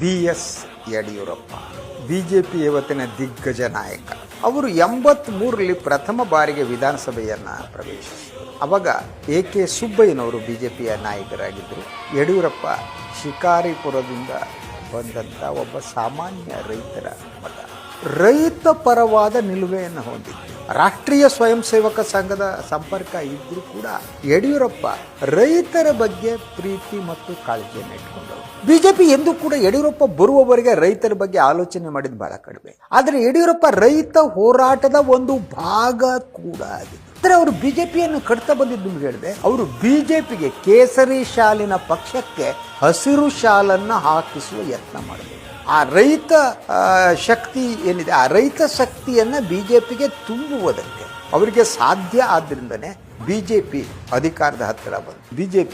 B S Yediyurappa B J P ಇವತ್ತಿನ ದಿಗ್ಗಜ ನಾಯಕ. ಅವರು ಎಂಬತ್ತ್ ಮೂರರಲ್ಲಿ ಪ್ರಥಮ ಬಾರಿಗೆ ವಿಧಾನಸಭೆಯನ್ನ ಪ್ರವೇಶಿಸಿದರು. ಅವಾಗ ಎ ಕೆ ಸುಬ್ಬಯ್ಯನವರು ಬಿ ಜೆ ಪಿಯ ನಾಯಕರಾಗಿದ್ದರು. ಯಡಿಯೂರಪ್ಪ ಶಿಕಾರಿಪುರದಿಂದ ಬಂದಂಥ ಒಬ್ಬ ಸಾಮಾನ್ಯ ರೈತರ ಮಗ. ರೈತ ಪರವಾದ ನಿಲುವೆಯನ್ನು ಹೊಂದಿತ್ತು ರಾಷ್ಟ್ರೀಯ ಸ್ವಯಂ ಸೇವಕ ಸಂಘದ ಸಂಪರ್ಕ ಇದ್ರೂ ಕೂಡ ಯಡಿಯೂರಪ್ಪ ರೈತರ ಬಗ್ಗೆ ಪ್ರೀತಿ ಮತ್ತು ಕಾಳಜಿಯನ್ನು ಇಟ್ಕೊಂಡವರು. ಬಿಜೆಪಿ ಎಂದೂ ಕೂಡ ಯಡಿಯೂರಪ್ಪ ಬರುವವರೆಗೆ ರೈತರ ಬಗ್ಗೆ ಆಲೋಚನೆ ಮಾಡಿದ ಬಹಳ ಕಡಿಮೆ. ಆದರೆ ಯಡಿಯೂರಪ್ಪ ರೈತ ಹೋರಾಟದ ಒಂದು ಭಾಗ ಕೂಡ ಆಗಿದೆ. ಆದರೆ ಅವರು ಬಿಜೆಪಿಯನ್ನು ಕಟ್ತಾ ಬಂದಿದ್ದು ಹೇಳಿದೆ, ಅವರು ಬಿಜೆಪಿಗೆ ಕೇಸರಿ ಶಾಲಿನ ಪಕ್ಷಕ್ಕೆ ಹಸಿರು ಶಾಲನ್ನ ಹಾಕಿಸುವ ಯತ್ನ ಮಾಡಬೇಕು. ಆ ರೈತ ಶಕ್ತಿ ಏನಿದೆ, ಆ ರೈತ ಶಕ್ತಿಯನ್ನು ಬಿ ಜೆ ಪಿಗೆ ತುಂಬುವುದಕ್ಕೆ ಅವರಿಗೆ ಸಾಧ್ಯ ಆದ್ದರಿಂದನೇ ಬಿ ಜೆ ಪಿ ಅಧಿಕಾರದ ಹತ್ತಿರ ಬಂತು.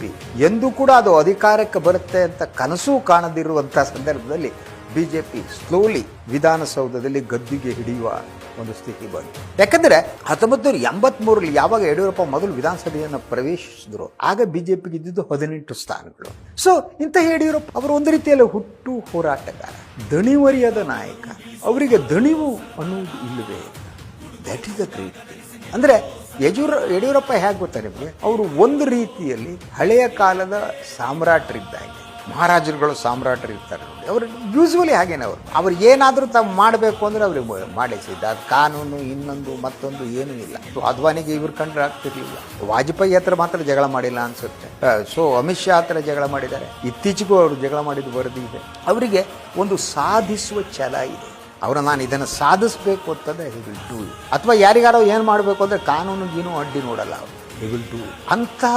ಪಿ ಎಂದೂ ಕೂಡ ಅದು ಅಧಿಕಾರಕ್ಕೆ ಬರುತ್ತೆ ಅಂತ ಕನಸು ಕಾಣದಿರುವಂಥ ಸಂದರ್ಭದಲ್ಲಿ ಬಿ ಜೆ ಪಿ ಸ್ಲೋಲಿ ವಿಧಾನಸೌಧದಲ್ಲಿ ಗದ್ದಿಗೆ ಹಿಡಿಯುವ ಒಂದು ಸ್ಥಿತಿ ಬಂತು. ಯಾಕಂದರೆ ಹತ್ತೊಂಬತ್ತು ನೂರ ಎಂಬತ್ಮೂರಲ್ಲಿ ಯಾವಾಗ ಯಡಿಯೂರಪ್ಪ ಮೊದಲು ವಿಧಾನಸಭೆಯನ್ನು ಪ್ರವೇಶಿಸಿದ್ರು, ಆಗ ಬಿಜೆಪಿಗೆ ಇದ್ದಿದ್ದು ಹದಿನೆಂಟು ಸ್ಥಾನಗಳು. ಸೊ ಇಂತಹ ಯಡಿಯೂರಪ್ಪ ಅವರು ಒಂದು ರೀತಿಯಲ್ಲಿ ಹುಟ್ಟು ಹೋರಾಟಗಾರ, ದಣಿವರಿಯದ ನಾಯಕ. ಅವರಿಗೆ ದಣಿವು ಅನ್ನುವುದು ಇಲ್ಲವೇ? ದಟ್ ಇಸ್ ಅ ಗ್ರೇಟ್ ಅಂದರೆ ಯಜೂರ, ಯಡಿಯೂರಪ್ಪ ಹೇಗೆ ಗೊತ್ತಾರೆ ಅವರು ಒಂದು ರೀತಿಯಲ್ಲಿ ಹಳೆಯ ಕಾಲದ ಸಾಮ್ರಾಟರಿದ್ದಾಗೆ. ಮಹಾರಾಜರುಗಳು ಸಾಮ್ರಾಟರಿರ್ತಾರೆ ನೋಡಿ ಅವರು ಯೂಸ್ವಲಿ ಹಾಗೇನೆ ಅವರು. ಅವ್ರು ಏನಾದರೂ ತಾವು ಮಾಡಬೇಕು ಅಂದರೆ ಅವ್ರಿಗೆ ಮಾಡಿಸಿದ್ದ ಕಾನೂನು ಇನ್ನೊಂದು ಮತ್ತೊಂದು ಏನೂ ಇಲ್ಲ. ಅದ್ವಾನಿಗೆ ಇವ್ರು ಕಂಡ್ರೆ ಆಗ್ತಿರ್ಲಿಲ್ಲ. ವಾಜಪೇಯಿ ಹತ್ರ ಮಾತ್ರ ಜಗಳ ಮಾಡಿಲ್ಲ ಅನ್ಸುತ್ತೆ. ಸೊ, ಅಮಿತ್ ಶಾ ಹತ್ರ ಜಗಳ ಮಾಡಿದ್ದಾರೆ. ಇತ್ತೀಚೆಗೂ ಅವರು ಜಗಳ ಮಾಡಿದ ವರದಿ ಇದೆ ಅವರಿಗೆ ಒಂದು ಸಾಧಿಸುವ ಛಲ ಇದೆ. ಅವರು ನಾನು ಇದನ್ನು ಸಾಧಿಸಬೇಕು ಅಂತಂದರೆ ಡೂ ಅಥವಾ ಯಾರಿಗಾರೋ ಏನು ಮಾಡಬೇಕು ಅಂದರೆ ಕಾನೂನಿಗೇನು ಅಡ್ಡಿ ನೋಡಲ್ಲ ಅವರು. ವಿಲ್ ಡೂ ಅಂತಹ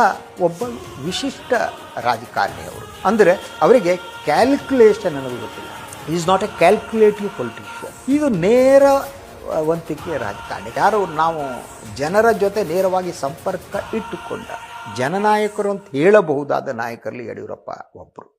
ಒಬ್ಬ ವಿಶಿಷ್ಟ ರಾಜಕಾರಣಿ ಅವರು ಅಂದರೆ ಅವರಿಗೆ ಕ್ಯಾಲ್ಕುಲೇಷನ್ ಅನ್ನೋದು ಗೊತ್ತಿಲ್ಲ. Is not a calculative politician ಇದು ನೇರ ವಂತಿಕೆ ರಾಜಕಾರಣಿ. ಯಾರು ನಾವು ಜನರ ಜೊತೆ ನೇರವಾಗಿ ಸಂಪರ್ಕ ಇಟ್ಟುಕೊಂಡ ಜನನಾಯಕರು ಅಂತ ಹೇಳಬಹುದಾದ ನಾಯಕರಲ್ಲಿ ಯಡಿಯೂರಪ್ಪ ಒಬ್ಬರು